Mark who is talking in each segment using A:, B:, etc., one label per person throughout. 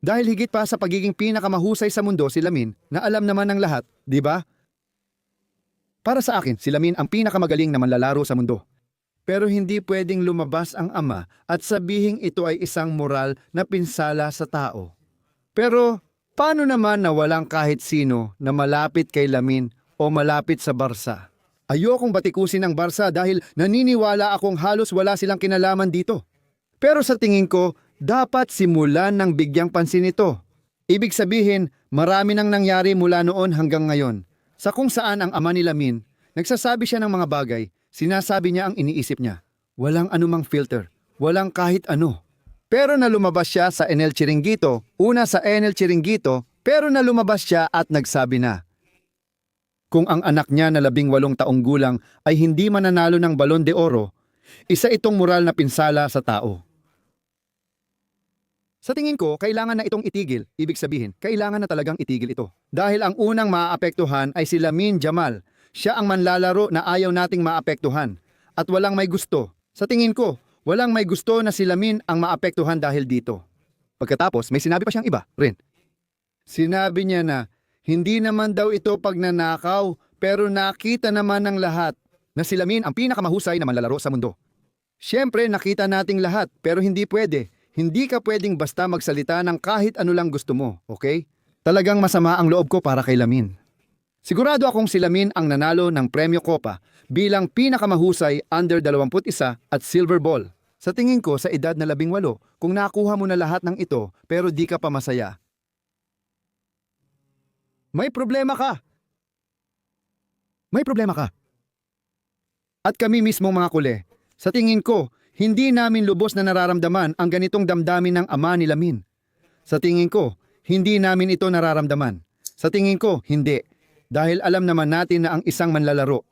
A: Dahil higit pa sa pagiging pinakamahusay sa mundo si Lamin na alam naman ng lahat, di ba? Para sa akin, si Lamin ang pinakamagaling na manlalaro sa mundo. Pero hindi pwedeng lumabas ang ama at sabihing ito ay isang moral na pinsala sa tao. Pero paano naman na walang kahit sino na malapit kay Lamin o malapit sa Barsa? Ayokong batikusin ang Barsa dahil naniniwala akong halos wala silang kinalaman dito. Pero sa tingin ko, dapat simulan ng bigyang pansin ito. Ibig sabihin, marami nang nangyari mula noon hanggang ngayon. Sa kung saan ang ama ni Lamin, nagsasabi siya ng mga bagay, sinasabi niya ang iniisip niya. Walang anumang filter, walang kahit ano. Pero na lumabas siya sa Enel Chiringuito, una sa Enel Chiringuito, pero na lumabas siya at nagsabi na, kung ang anak niya na labing walong taong gulang ay hindi mananalo ng balon de oro, isa itong moral na pinsala sa tao. Sa tingin ko, kailangan na itong itigil. Ibig sabihin, kailangan na talagang itigil ito. Dahil ang unang maaapektuhan ay si Lamin Jamal. Siya ang manlalaro na ayaw nating maapektuhan. At walang may gusto. Sa tingin ko, walang may gusto na si Lamin ang maapektuhan dahil dito. Pagkatapos, may sinabi pa siyang iba, rin. Sinabi niya na, hindi naman daw ito pagnanakaw, pero nakita naman ng lahat na si Lamin ang pinakamahusay na manlalaro sa mundo. Siyempre, nakita nating lahat, pero hindi pwede. Hindi ka pwedeng basta magsalita ng kahit ano lang gusto mo, okay? Talagang masama ang loob ko para kay Lamin. Sigurado akong si Lamin ang nanalo ng Premyo Copa bilang pinakamahusay under 21 at silver ball. Sa tingin ko sa edad na 18, kung nakuha mo na lahat ng ito pero di ka pa masaya. May problema ka. May problema ka. At kami mismong mga kule, sa tingin ko, hindi namin lubos na nararamdaman ang ganitong damdamin ng ama ni Lamin. Sa tingin ko, hindi namin ito nararamdaman. Sa tingin ko, hindi. Dahil alam naman natin na ang isang manlalaro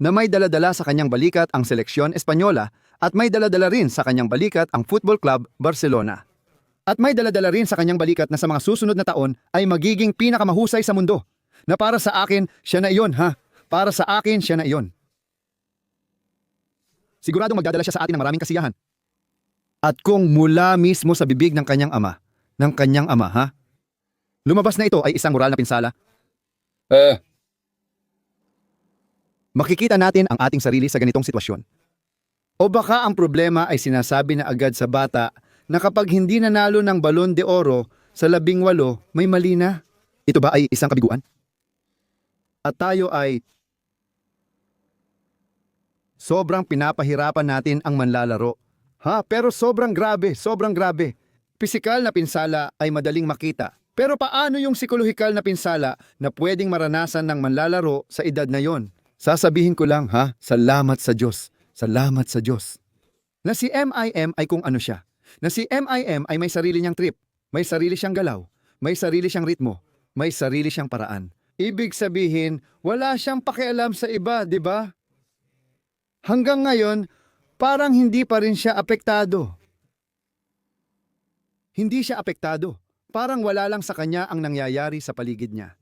A: na may daladala sa kanyang balikat ang seleksyon Espanyola at may daladala rin sa kanyang balikat ang Football Club Barcelona. At may daladala rin sa kanyang balikat na sa mga susunod na taon ay magiging pinakamahusay sa mundo. Na para sa akin, siya na iyon ha. Para sa akin, siya na iyon. Siguradong magdadala siya sa atin ng maraming kasiyahan. At kung mula mismo sa bibig ng kanyang ama, ng kanyang ama ha, lumabas na ito ay isang moral na pinsala,
B: Eh,
A: makikita natin ang ating sarili sa ganitong sitwasyon. O baka ang problema ay sinasabi na agad sa bata na kapag hindi nanalo ng balon de oro sa labing walo, may mali na. Ito ba ay isang kabiguan? At tayo ay sobrang pinapahirapan natin ang manlalaro. Ha, pero sobrang grabe, sobrang grabe. Pisikal na pinsala ay madaling makita. Pero paano yung psikolohikal na pinsala na pwedeng maranasan ng manlalaro sa edad na yon? Sasabihin ko lang ha, salamat sa Diyos. Salamat sa Diyos. Na si MIM ay kung ano siya. Na si MIM ay may sarili niyang trip. May sarili siyang galaw. May sarili siyang ritmo. May sarili siyang paraan. Ibig sabihin, wala siyang pakialam sa iba, di ba? Hanggang ngayon, parang hindi pa rin siya apektado. Hindi siya apektado. Parang wala lang sa kanya ang nangyayari sa paligid niya.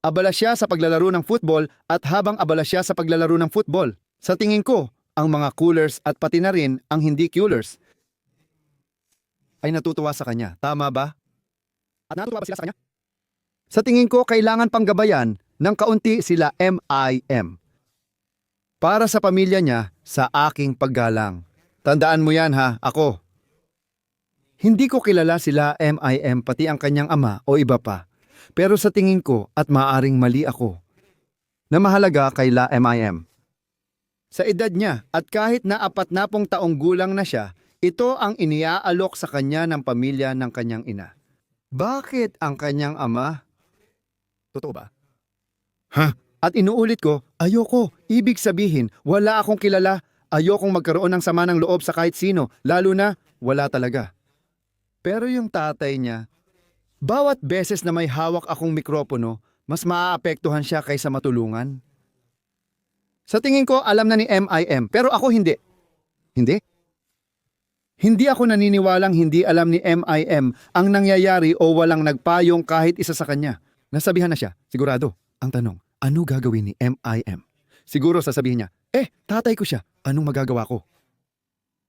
A: Abala siya sa paglalaro ng football at habang abala siya sa paglalaro ng football, sa tingin ko, ang mga coolers at pati na rin ang hindi coolers ay natutuwa sa kanya. Tama ba? At natutuwa ba sila sa kanya? Sa tingin ko, kailangan pang gabayan ng kaunti sila MIM. Para sa pamilya niya, sa aking paggalang. Tandaan mo yan ha, ako. Hindi ko kilala sila MIM pati ang kanyang ama o iba pa. Pero sa tingin ko at maaring mali ako. Na mahalaga kay La MIM. Sa edad niya at kahit na apat na pong taong gulang na siya, ito ang iniaalok sa kanya ng pamilya ng kanyang ina. Bakit ang kanyang ama? Totoo ba? Ha? At inuulit ko, ayoko. Ibig sabihin, wala akong kilala. Ayokong magkaroon ng sama ng loob sa kahit sino, lalo na wala talaga. Pero yung tatay niya, bawat beses na may hawak akong mikropono, mas maaapektuhan siya kaysa matulungan. Sa tingin ko, alam na ni MIM, pero ako hindi. Hindi? Hindi ako naniniwalang hindi alam ni MIM ang nangyayari o walang nagpayong kahit isa sa kanya. Nasabihan na siya, sigurado. Ang tanong, ano gagawin ni MIM? Siguro sasabihin niya, eh, tatay ko siya. Anong magagawa ko?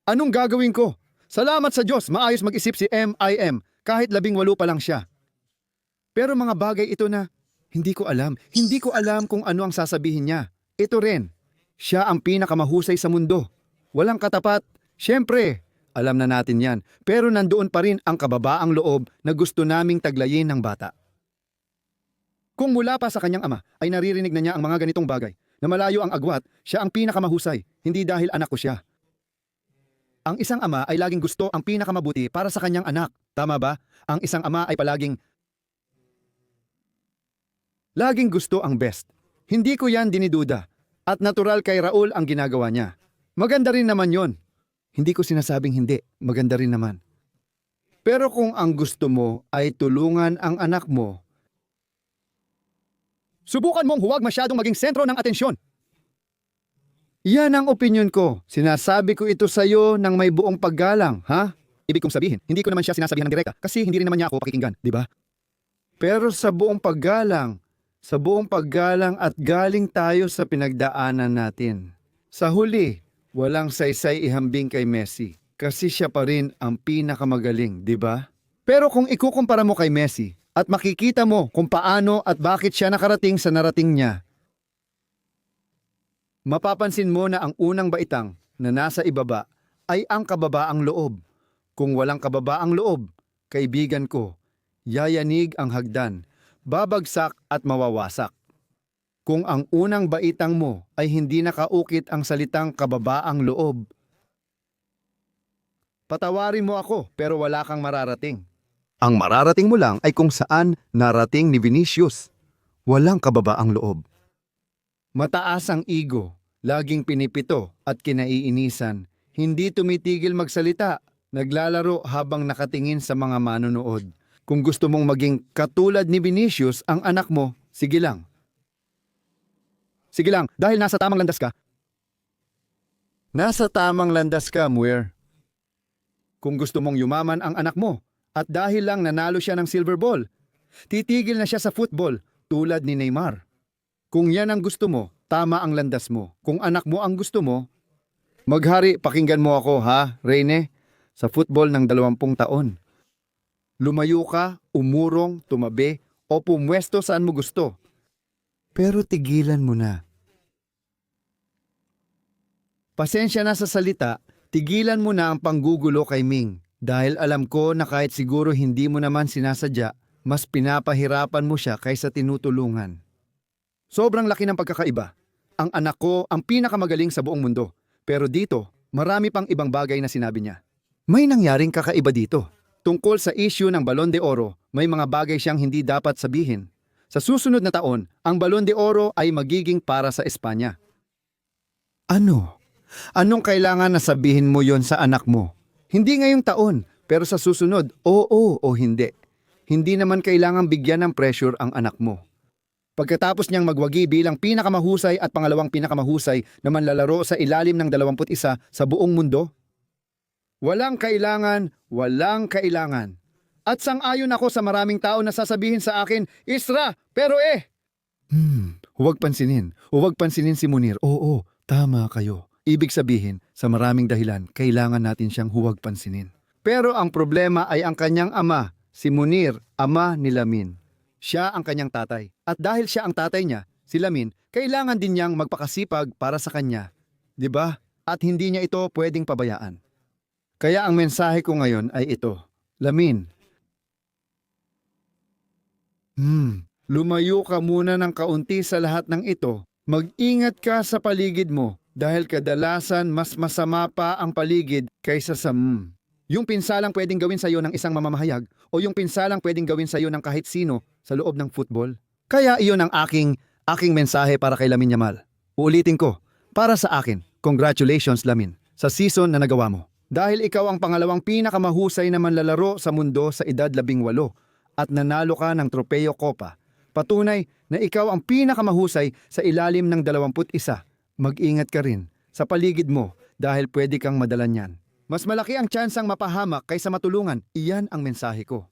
A: Anong gagawin ko? Salamat sa Diyos, maayos mag-isip si MIM kahit labing walo pa lang siya. Pero mga bagay ito na, hindi ko alam. Hindi ko alam kung ano ang sasabihin niya. Ito rin, siya ang pinakamahusay sa mundo. Walang katapat. Siyempre, alam na natin yan. Pero nandoon pa rin ang kababaang loob na gusto naming taglayin ng bata. Kung mula pa sa kanyang ama ay naririnig na niya ang mga ganitong bagay, na malayo ang agwat, siya ang pinakamahusay, hindi dahil anak ko siya. Ang isang ama ay laging gusto ang pinakamabuti para sa kanyang anak. Tama ba? Ang isang ama ay palaging Laging gusto ang best. Hindi ko yan diniduda. At natural kay Raul ang ginagawa niya. Maganda rin naman yon. Hindi ko sinasabing hindi. Maganda rin naman. Pero kung ang gusto mo ay tulungan ang anak mo, subukan mong huwag masyadong maging sentro ng atensyon. Yan ang opinion ko. Sinasabi ko ito sa iyo ng may buong paggalang, ha? Ibig kong sabihin, hindi ko naman siya sinasabihan ng direkta kasi hindi rin naman niya ako pakikinggan, di ba? Pero sa buong paggalang, sa buong paggalang at galing tayo sa pinagdaanan natin. Sa huli, walang saysay ihambing kay Messi kasi siya pa rin ang pinakamagaling, di ba? Pero kung ikukumpara mo kay Messi at makikita mo kung paano at bakit siya nakarating sa narating niya, mapapansin mo na ang unang baitang na nasa ibaba ay ang kababaang loob. Kung walang kababaang loob, kaibigan ko, yayanig ang hagdan, babagsak at mawawasak. Kung ang unang baitang mo ay hindi nakaukit ang salitang kababaang loob, patawarin mo ako pero wala kang mararating. Ang mararating mo lang ay kung saan narating ni Vinicius. Walang kababaang loob. Mataas ang ego, laging pinipito at kinaiinisan. Hindi tumitigil magsalita, naglalaro habang nakatingin sa mga manonood. Kung gusto mong maging katulad ni Vinicius ang anak mo, sige lang. Sige lang, dahil nasa tamang landas ka. Nasa tamang landas ka, Muir. Kung gusto mong yumaman ang anak mo, at dahil lang nanalo siya ng silver ball, titigil na siya sa football tulad ni Neymar. Kung yan ang gusto mo, tama ang landas mo. Kung anak mo ang gusto mo, maghari, pakinggan mo ako ha, Reyne, sa football ng dalawampung taon. Lumayo ka, umurong, tumabi, o pumwesto saan mo gusto. Pero tigilan mo na. Pasensya na sa salita, tigilan mo na ang panggugulo kay Ming. Dahil alam ko na kahit siguro hindi mo naman sinasadya, mas pinapahirapan mo siya kaysa tinutulungan. Sobrang laki ng pagkakaiba. Ang anak ko ang pinakamagaling sa buong mundo. Pero dito, marami pang ibang bagay na sinabi niya. May nangyaring kakaiba dito. Tungkol sa issue ng Balon de Oro, may mga bagay siyang hindi dapat sabihin. Sa susunod na taon, ang Balon de Oro ay magiging para sa Espanya. Ano? Anong kailangan na sabihin mo yon sa anak mo? Hindi ngayong taon, pero sa susunod, oo o hindi. Hindi naman kailangang bigyan ng pressure ang anak mo. Pagkatapos niyang magwagi bilang pinakamahusay at pangalawang pinakamahusay na manlalaro sa ilalim ng 21 sa buong mundo, walang kailangan, walang kailangan. At sang-ayon ako sa maraming tao na sasabihin sa akin, Isra, pero eh! Hmm, huwag pansinin. Huwag pansinin si Munir. Oo, tama kayo. Ibig sabihin, sa maraming dahilan, kailangan natin siyang huwag pansinin. Pero ang problema ay ang kanyang ama, si Munir, ama ni Lamin. Siya ang kanyang tatay. At dahil siya ang tatay niya, si Lamin, kailangan din niyang magpakasipag para sa kanya. 'Di ba? At hindi niya ito pwedeng pabayaan. Kaya ang mensahe ko ngayon ay ito. Lamin. Hmm, lumayo ka muna ng kaunti sa lahat ng ito. Mag-ingat ka sa paligid mo dahil kadalasan mas masama pa ang paligid kaysa sa mm. Yung pinsalang pwedeng gawin sa iyo ng isang mamamahayag o yung pinsalang pwedeng gawin sa iyo ng kahit sino sa loob ng football. Kaya iyon ang aking aking mensahe para kay Lamin Yamal. Uulitin ko, para sa akin, congratulations Lamin sa season na nagawa mo. Dahil ikaw ang pangalawang pinakamahusay na manlalaro sa mundo sa edad labing walo at nanalo ka ng Tropeo Copa. Patunay na ikaw ang pinakamahusay sa ilalim ng 21. Mag-ingat ka rin sa paligid mo dahil pwede kang madalan yan. Mas malaki ang tsansang mapahamak kaysa matulungan. Iyan ang mensahe ko.